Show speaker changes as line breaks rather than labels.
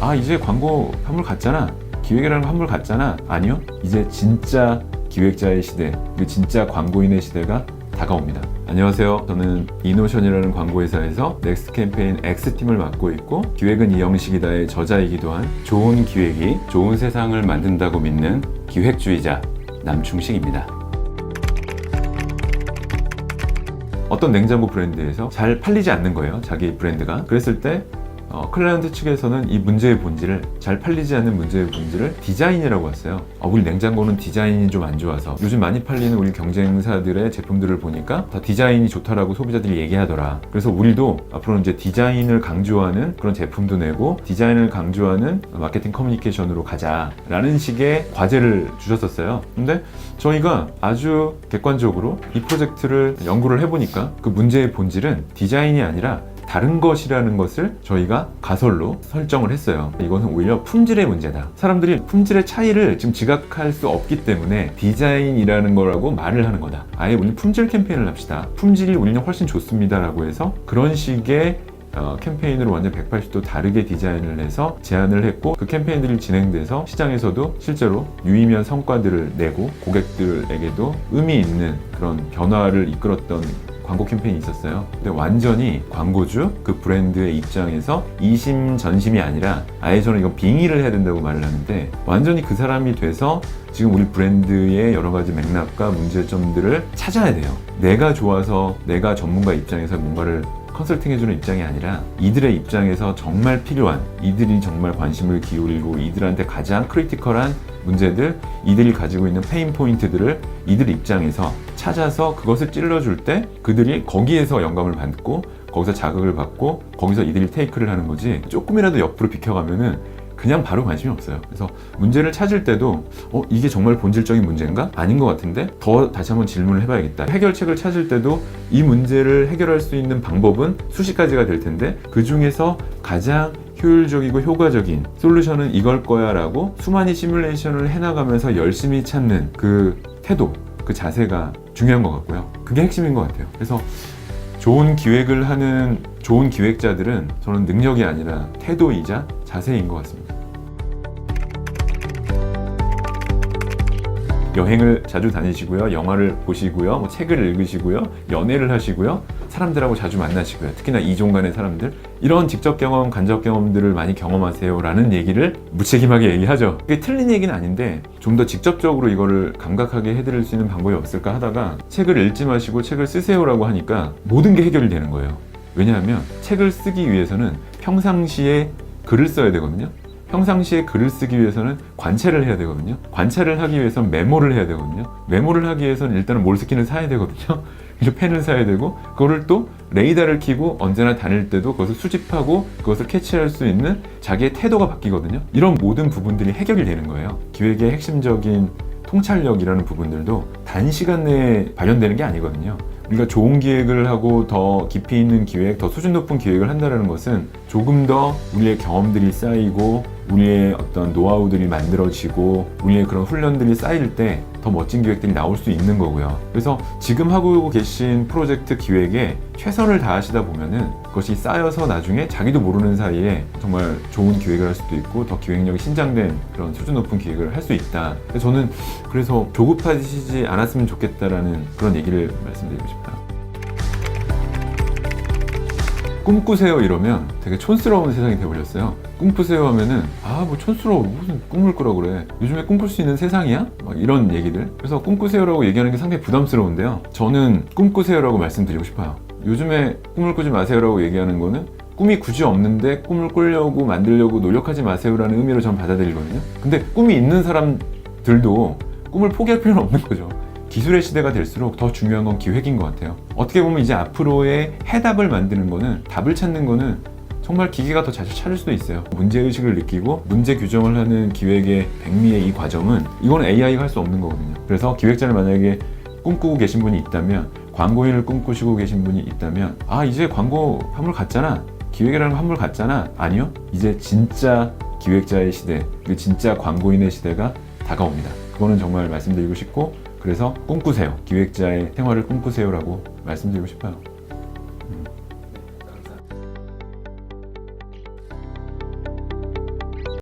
아 이제 광고 한물 갔잖아. 기획이라는 거 한물 갔잖아. 아니요? 이제 진짜 기획자의 시대 그 진짜 광고인의 시대가 다가옵니다. 안녕하세요. 저는 이노션이라는 광고회사에서 넥스트 캠페인 X팀을 맡고 있고 기획은 이영식이다의 저자이기도 한 좋은 기획이 좋은 세상을 만든다고 믿는 기획주의자 남충식입니다. 어떤 냉장고 브랜드에서 잘 팔리지 않는 거예요. 자기 브랜드가. 그랬을 때 어, 클라이언트 측에서는 이 문제의 본질을 잘 팔리지 않는 문제의 본질을 디자인이라고 했어요. 어, 우리 냉장고는 디자인이 좀 안 좋아서 요즘 많이 팔리는 우리 경쟁사들의 제품들을 보니까 다 디자인이 좋다라고 소비자들이 얘기하더라. 그래서 우리도 앞으로 이제 디자인을 강조하는 그런 제품도 내고 디자인을 강조하는 마케팅 커뮤니케이션으로 가자라는 식의 과제를 주셨었어요. 근데 저희가 아주 객관적으로 이 프로젝트를 연구를 해보니까 그 문제의 본질은 디자인이 아니라 다른 것이라는 것을 저희가 가설로 설정을 했어요. 이것은 오히려 품질의 문제다. 사람들이 품질의 차이를 지금 지각할 수 없기 때문에 디자인이라는 거라고 말을 하는 거다. 아예 우리 품질 캠페인을 합시다. 품질이 우리는 훨씬 좋습니다라고 해서 그런 식의 어, 캠페인으로 완전 180도 다르게 디자인을 해서 제안을 했고 그 캠페인들이 진행돼서 시장에서도 실제로 유의미한 성과들을 내고 고객들에게도 의미 있는 그런 변화를 이끌었던 광고 캠페인이 있었어요. 근데 완전히 광고주 그 브랜드의 입장에서 이심 전심이 아니라 아예 저는 이건 빙의를 해야 된다고 말을 하는데 완전히 그 사람이 돼서 지금 우리 브랜드의 여러 가지 맥락과 문제점들을 찾아야 돼요. 내가 좋아서 내가 전문가 입장에서 뭔가를 컨설팅 해주는 입장이 아니라 이들의 입장에서 정말 필요한 이들이 정말 관심을 기울이고 이들한테 가장 크리티컬한 문제들 이들이 가지고 있는 페인 포인트들을 이들 입장에서 찾아서 그것을 찔러줄 때 그들이 거기에서 영감을 받고 거기서 자극을 받고 거기서 이들이 테이크를 하는 거지 조금이라도 옆으로 비켜가면은 그냥 바로 관심이 없어요. 그래서 문제를 찾을 때도 어 이게 정말 본질적인 문제인가? 아닌 것 같은데 더 다시 한번 질문을 해봐야겠다. 해결책을 찾을 때도 이 문제를 해결할 수 있는 방법은 수십 가지가 될 텐데 그 중에서 가장 효율적이고 효과적인 솔루션은 이걸 거야 라고 수많이 시뮬레이션을 해나가면서 열심히 찾는 그 태도, 그 자세가 중요한 것 같고요. 그게 핵심인 것 같아요. 그래서 좋은 기획을 하는 좋은 기획자들은 저는 능력이 아니라 태도이자 자세인 것 같습니다. 여행을 자주 다니시고요, 영화를 보시고요, 뭐 책을 읽으시고요, 연애를 하시고요, 사람들하고 자주 만나시고요. 특히나 이종 간의 사람들 이런 직접 경험, 간접 경험들을 많이 경험하세요 라는 얘기를 무책임하게 얘기하죠. 그게 틀린 얘기는 아닌데 좀 더 직접적으로 이거를 감각하게 해드릴 수 있는 방법이 없을까 하다가 책을 읽지 마시고 책을 쓰세요 라고 하니까 모든 게 해결이 되는 거예요. 왜냐하면 책을 쓰기 위해서는 평상시에 글을 써야 되거든요. 평상시에 글을 쓰기 위해서는 관찰을 해야 되거든요. 관찰을 하기 위해서는 메모를 해야 되거든요. 메모를 하기 위해서는 일단은 몰스킨을 사야 되거든요. 그리고 펜을 사야 되고 그거를 또 레이더를 켜고 언제나 다닐 때도 그것을 수집하고 그것을 캐치할 수 있는 자기의 태도가 바뀌거든요. 이런 모든 부분들이 해결이 되는 거예요. 기획의 핵심적인 통찰력이라는 부분들도 단시간 내에 발현되는 게 아니거든요. 우리가 좋은 기획을 하고 더 깊이 있는 기획, 더 수준 높은 기획을 한다는 것은 조금 더 우리의 경험들이 쌓이고 우리의 어떤 노하우들이 만들어지고 우리의 그런 훈련들이 쌓일 때 더 멋진 기획들이 나올 수 있는 거고요. 그래서 지금 하고 계신 프로젝트 기획에 최선을 다하시다 보면은 그것이 쌓여서 나중에 자기도 모르는 사이에 정말 좋은 기획을 할 수도 있고 더 기획력이 신장된 그런 수준 높은 기획을 할 수 있다. 저는 그래서 조급하시지 않았으면 좋겠다라는 그런 얘기를 말씀드리고 싶어요. 꿈꾸세요 이러면 되게 촌스러운 세상이 돼버렸어요. 꿈꾸세요 하면은 아 뭐 촌스러워 무슨 꿈을 꾸라 그래 요즘에 꿈꿀 수 있는 세상이야? 막 이런 얘기들 그래서 꿈꾸세요라고 얘기하는 게 상당히 부담스러운데요. 저는 꿈꾸세요라고 말씀드리고 싶어요. 요즘에 꿈을 꾸지 마세요라고 얘기하는 거는 꿈이 굳이 없는데 꿈을 꾸려고 만들려고 노력하지 마세요라는 의미로 전 받아들이거든요. 근데 꿈이 있는 사람들도 꿈을 포기할 필요는 없는 거죠. 기술의 시대가 될수록 더 중요한 건 기획인 것 같아요. 어떻게 보면 이제 앞으로의 해답을 만드는 거는 답을 찾는 거는 정말 기계가 더 자주 찾을 수도 있어요. 문제의식을 느끼고 문제 규정을 하는 기획의 백미의 이 과정은 이건 AI가 할 수 없는 거거든요. 그래서 기획자를 만약에 꿈꾸고 계신 분이 있다면 광고인을 꿈꾸시고 계신 분이 있다면 아 이제 광고 한물 갔잖아. 기획이라는 거 한물 갔잖아. 아니요. 이제 진짜 기획자의 시대, 그 진짜 광고인의 시대가 다가옵니다. 그거는 정말 말씀드리고 싶고 그래서 꿈꾸세요. 기획자의 생활을 꿈꾸세요라고 말씀드리고 싶어요.